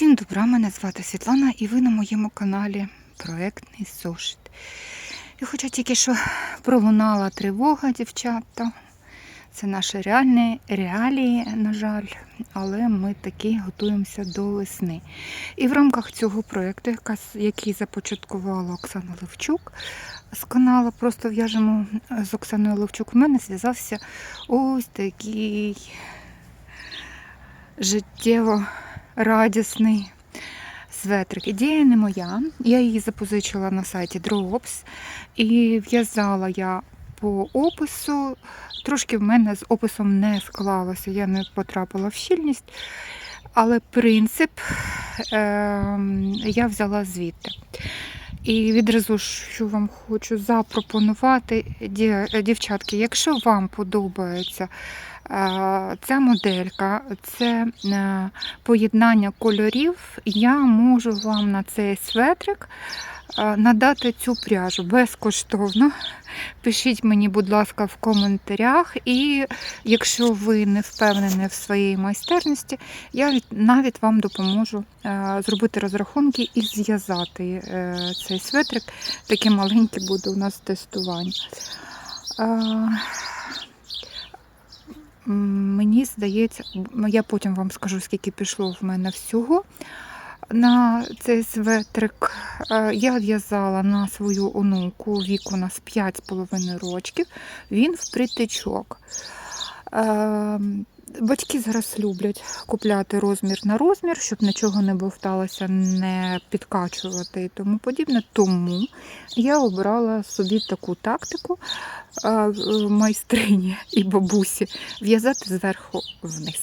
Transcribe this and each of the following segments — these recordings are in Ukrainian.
Всім добра, мене звати Світлана і ви на моєму каналі Проектний Зошит. І хоча тільки що пролунала тривога, дівчата, це наші реальні реалії, на жаль, але ми таки готуємося до весни. І в рамках цього проєкту, який започаткувала Оксана Левчук з каналу Просто в'яжемо з Оксаною Левчук, у мене зв'язався ось такий життєво радісний светрик. Ідея не моя. Я її запозичила на сайті Drops і в'язала я по опису. Трошки в мене з описом не склалося, я не потрапила в щільність. Але принцип ем, я взяла звідти. І відразу що вам хочу запропонувати, дівчатки, якщо вам подобається е, ця моделька, це е, поєднання кольорів, я можу вам на цей светрик е, надати цю пряжу безкоштовно. Пишіть мені, будь ласка, в коментарях. І якщо ви не впевнені в своїй майстерності, я навіть вам допоможу е, зробити розрахунки і зв'язати е, цей светрик. Таке маленьке буде у нас тестування. Мені здається, я потім вам скажу, скільки пішло в мене всього на цей светрик. Е, Я в'язала на свою онуку, вік у нас 5,5 років, він в притичок. Батьки зараз люблять купляти розмір на розмір, щоб нічого не бовталося, не підкачувати і тому подібне. Тому я обрала собі таку тактику е, майстрині і бабусі в'язати зверху вниз.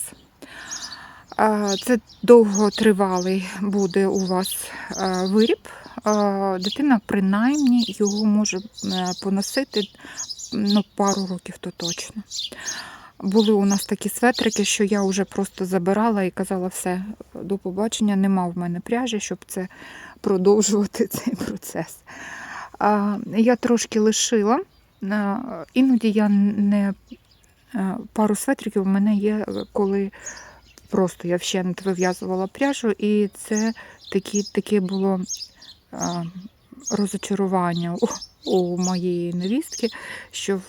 Е, Це довготривалий буде у вас е, виріб. Дитина принаймні його може поносити ну, пару років то точно. Були у нас такі светрики, що я вже просто забирала і казала, все, до побачення, нема в мене пряжі, щоб це продовжувати цей процес. Я трошки лишила. Іноді я не пару светриків у мене є, коли просто я вщент вив'язувала пряжу, і це таке було розочарування у, моєї невістки, що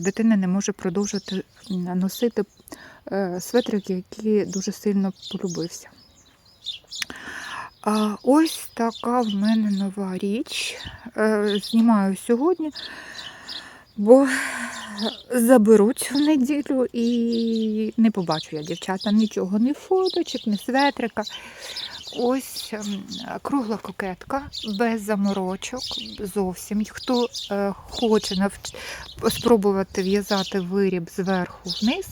дитина не може продовжити носити е, светрик, який дуже сильно полюбився. Ось така в мене нова річ. Е, Знімаю сьогодні, бо заберуть в неділю і не побачу я, дівчата, нічого, ні фоточок, ні светрика. Ось ем, кругла кокетка, без заморочок зовсім. Хто е, хоче навч... спробувати в'язати виріб зверху вниз,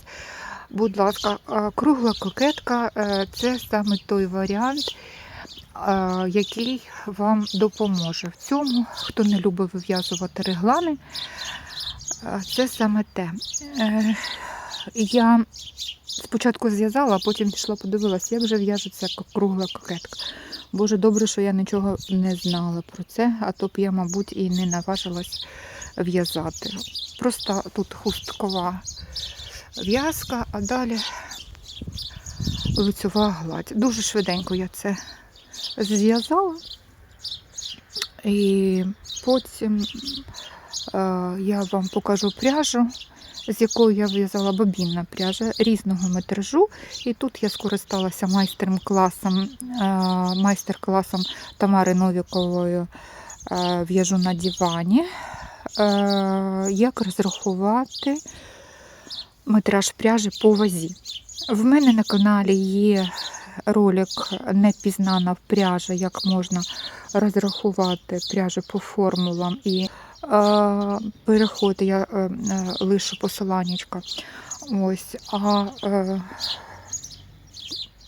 будь ласка, е, кругла кокетка е, це саме той варіант, який вам допоможе в цьому. Хто не любить вив'язувати реглани, це саме те. Я спочатку зв'язала, а потім пішла подивилася, як же в'яжеться кругла кокетка. Боже, добре, що я нічого не знала про це, а то б я, мабуть, і не наважилась в'язати. Просто тут хусткова в'язка, а далі лицьова гладь. Дуже швиденько я це зв'язала. І потім е, я вам покажу пряжу, з якою я в'язала бобінна пряжа різного метражу. І тут я скористалася майстер-класом, е, майстер-класом Тамари Новікової е, в'яжу на дивані. Е, Як розрахувати метраж пряжі по вазі. В мене на каналі є ролик Непізнана пряжа, як можна розрахувати пряжу по формулам і переходи я е, е, лишу посиланнячка. Ось, а, е,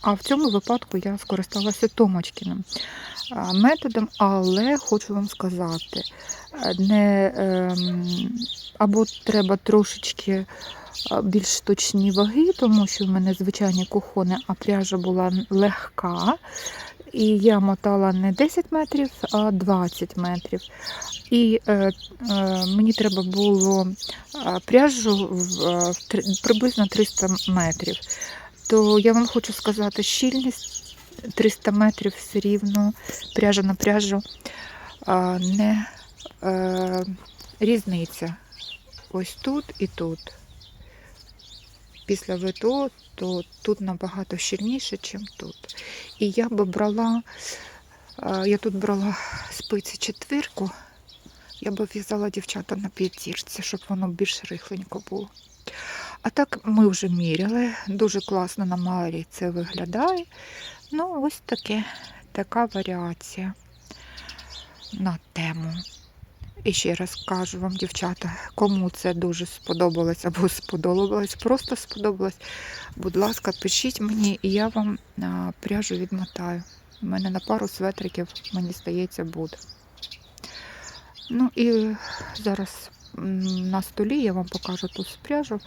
а в цьому випадку я скористалася Томочкіним методом, але хочу вам сказати, не, е, або треба трошечки більш точні ваги, тому що в мене звичайні кухони, а пряжа була легка. І я мотала не 10 метрів, а 20 метрів. І е, е, мені треба було е, пряжу в, е, приблизно 300 метрів. То я вам хочу сказати, щільність 300 метрів все рівно пряжа на пряжу а, не е, різниця. Ось тут і тут. Після ВТО, то тут набагато щільніше, ніж тут. І я би брала, е, я тут брала спиці четвірку, я би в'язала дівчата на п'ятірці, щоб воно більш рихленько було. А так ми вже міряли, дуже класно на Марі це виглядає. Ну, ось таке, така варіація на тему. І ще раз кажу вам, дівчата, кому це дуже сподобалось або сподобалось, просто сподобалось. Будь ласка, пишіть мені, і я вам пряжу відмотаю. У мене на пару светриків, мені здається, буде. Ну і зараз на столі я вам покажу ту спряжу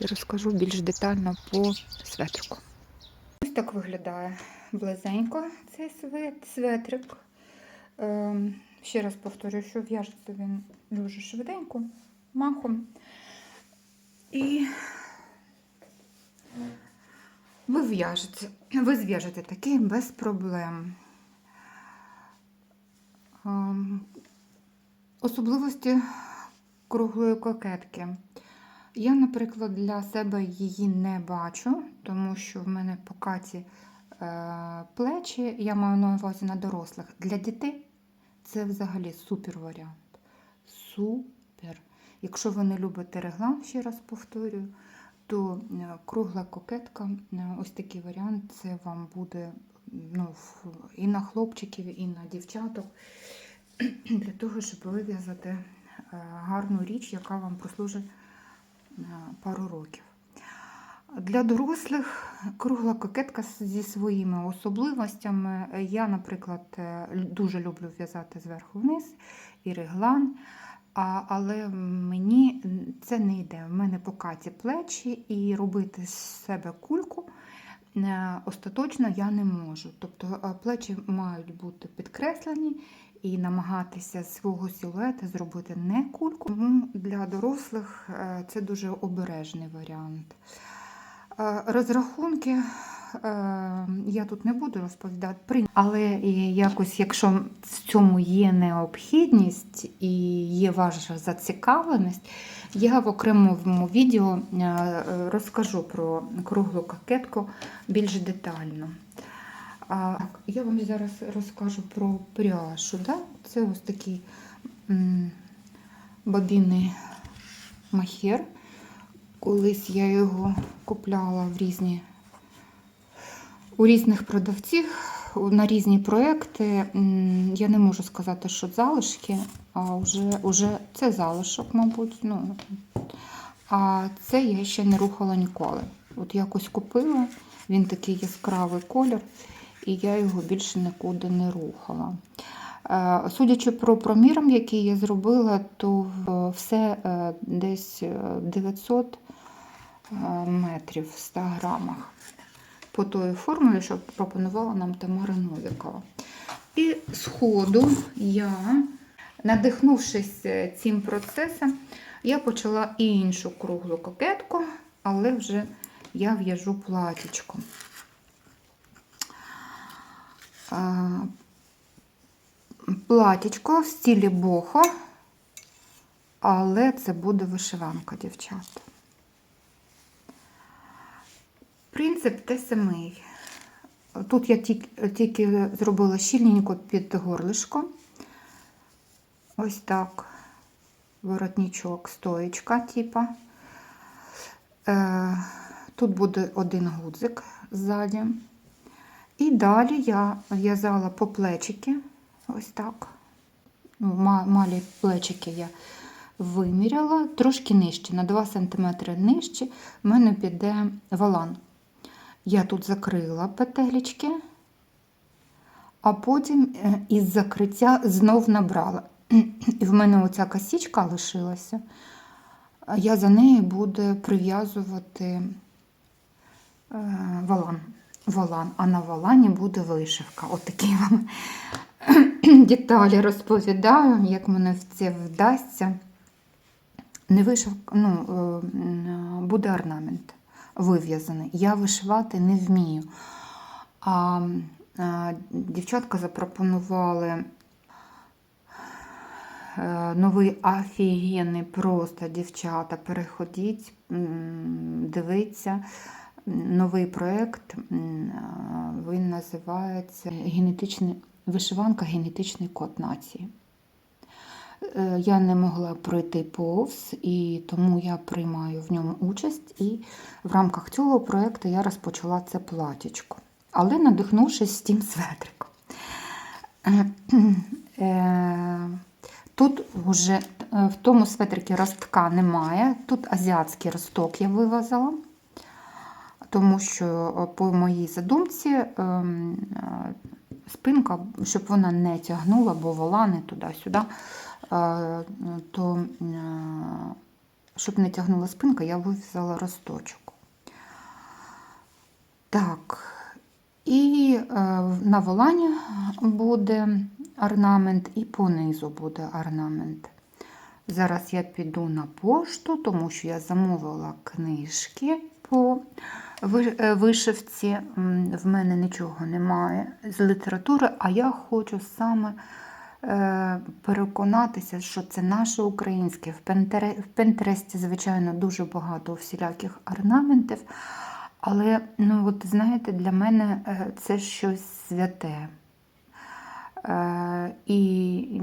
і розкажу більш детально по светрику. Ось так виглядає близенько цей свет, светрик. Ем, ще раз повторюю, що в'яжеться він дуже швиденько, махом. І ви в'яжете, ви зв'яжете такий без проблем. Ем, особливості круглої кокетки. Я, наприклад, для себе її не бачу, тому що в мене по каті е, плечі, я маю на увазі на дорослих. Для дітей це взагалі супер варіант. Супер. Якщо ви не любите реглан, ще раз повторюю, то е, кругла кокетка, е, ось такий варіант, це вам буде ну, і на хлопчиків, і на дівчаток, для того, щоб вив'язати е, гарну річ, яка вам прослужить пару років. Для дорослих кругла кокетка зі своїми особливостями. Я, наприклад, е, дуже люблю в'язати зверху вниз і реглан, а, але мені це не йде. В мене по каті плечі і робити з себе кульку е, остаточно я не можу. Тобто е, плечі мають бути підкреслені і намагатися свого силуета зробити не кульку. Тому для дорослих це дуже обережний варіант. Е, Розрахунки е, я тут не буду розповідати, але якось, якщо в цьому є необхідність і є ваша зацікавленість, я в окремому відео е, розкажу про круглу кокетку більш детально. Я вам зараз розкажу про пряжу. Це ось такий бобінний махер. Колись я його купляла в різні, у різних продавців на різні проекти. Я не можу сказати, що залишки, а вже, вже це залишок, мабуть. Ну, а це я ще не рухала ніколи. От якось купила, він такий яскравий колір, і я його більше нікуди не рухала. Е, Судячи про проміром, який я зробила, то все е, десь е, 900 е, метрів в 100 грамах. По тої формулі, що пропонувала нам Тамара Новікова. І з ходу я, надихнувшись цим процесом, я почала іншу круглу кокетку, але вже я в'яжу платічко. Платічко в стілі бохо, але це буде вишиванка, дівчат. Принцип те самий. Тут я тільки, тільки зробила щільненько під горлишко. Ось так. Воротничок, стоєчка, типа. Е, тут буде один гудзик ззаді. І далі я в'язала по плечики. Ось так. Ну, малі плечики я виміряла, трошки нижче, на 2 см нижче, в мене піде валан. Я тут закрила петелечки, а потім е, із закриття знов набрала. І в мене оця косічка лишилася. Я за нею буду прив'язувати е, валан. Валан, а на валані буде вишивка. Отакі вам деталі розповідаю, як мене в це вдасться. Не вишивка, ну, е, буде орнамент вив'язаний. Я вишивати не вмію. А е, дівчатка запропонували е, новий офігенний просто дівчата. Переходіть, дивіться. Новий проєкт, він називається генетичний, вишиванка Генетичний код нації. Е, Я не могла пройти повз, і тому я приймаю в ньому участь. І в рамках цього проєкту я розпочала це платічко. Але надихнувшись тим светриком. Е, Тут вже е, в тому светрикі ростка немає. Тут азіатський росток я вивазала, тому що е, по моїй задумці ем, е, спинка, щоб вона не тягнула, бо волани туди-сюди, е, то е, щоб не тягнула спинка, я вив'язала росточок. Так, і е, на волані буде орнамент, і понизу буде орнамент. Зараз я піду на пошту, тому що я замовила книжки по вишивці. В мене нічого немає з літератури, а я хочу саме е, переконатися, що це наше українське. В Пентере- Пентересті, звичайно, дуже багато всіляких орнаментів. Але, ну, от, знаєте, для мене е, це щось святе. Е, І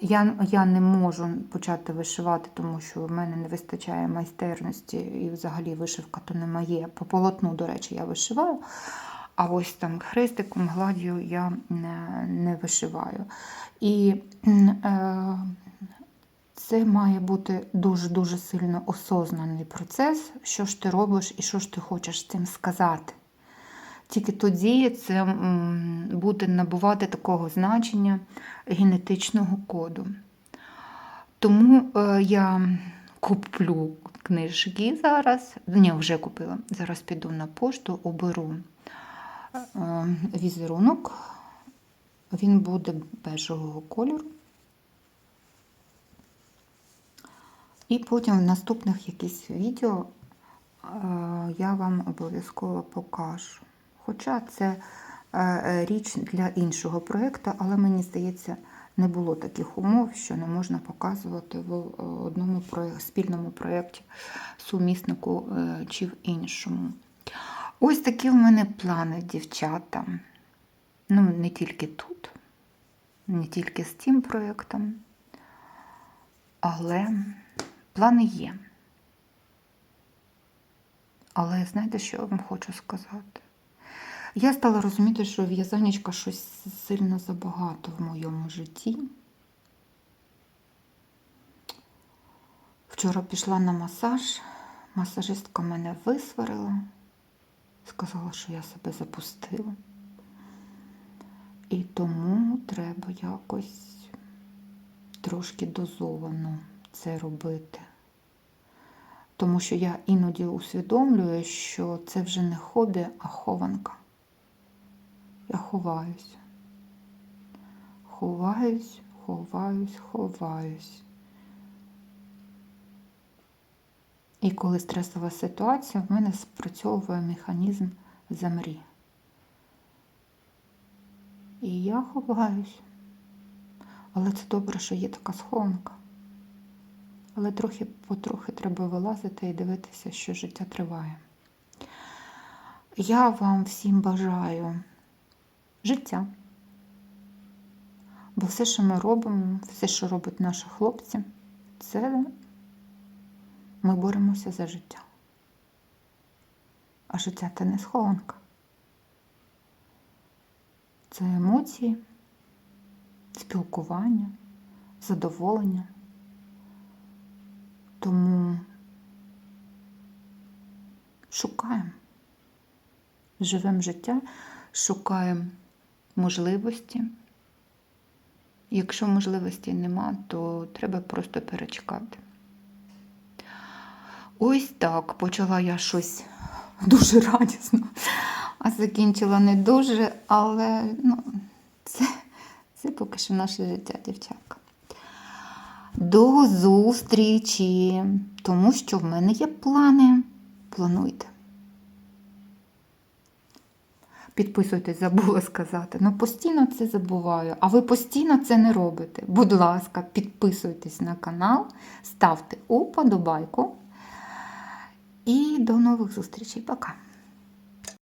я, я не можу почати вишивати, тому що в мене не вистачає майстерності, і взагалі вишивка то не моє. По полотну, до речі, я вишиваю. А ось там хрестиком, гладдю я не, не вишиваю. І е, це має бути дуже-дуже сильно осознаний процес, що ж ти робиш і що ж ти хочеш цим сказати. Тільки тоді це буде набувати такого значення генетичного коду. Тому е, я куплю книжки зараз. Ні, вже купила. Зараз піду на пошту, оберу е, візерунок. Він буде бежевого кольору. І потім в наступних якісь відео е, я вам обов'язково покажу. Хоча це е, річ для іншого проєкту, але мені здається, не було таких умов, що не можна показувати в е, одному спільному проєкті суміснику е, чи в іншому. Ось такі в мене плани, дівчата. Ну, не тільки тут, не тільки з цим проєктом, але плани є. Але знаєте, що я вам хочу сказати? Я стала розуміти, що в'язанечка щось сильно забагато в моєму житті. Вчора пішла на масаж, масажистка мене висварила, сказала, що я себе запустила. І тому треба якось трошки дозовано це робити. Тому що я іноді усвідомлюю, що це вже не хобі, а хованка. Я ховаюсь. Ховаюсь, ховаюсь, ховаюсь. І коли стресова ситуація, в мене спрацьовує механізм замрі. І я ховаюсь. Але це добре, що є така схованка. Але трохи потрохи треба вилазити і дивитися, що життя триває. Я вам всім бажаю життя. Бо все, що ми робимо, все, що роблять наші хлопці, це ми боремося за життя. А життя це не схованка. Це емоції, спілкування, задоволення. Тому шукаємо, живемо життя, шукаємо можливості. Якщо можливості нема, то треба просто перечекати. Ось так почала я щось дуже радісно, а закінчила не дуже, але ну, це, це поки що наше життя, дівчатка. До зустрічі, тому що в мене є плани. Плануйте. Підписуйтесь, забула сказати. Ну, постійно це забуваю. А ви постійно це не робите. Будь ласка, підписуйтесь на канал, ставте уподобайку. І до нових зустрічей. Пока!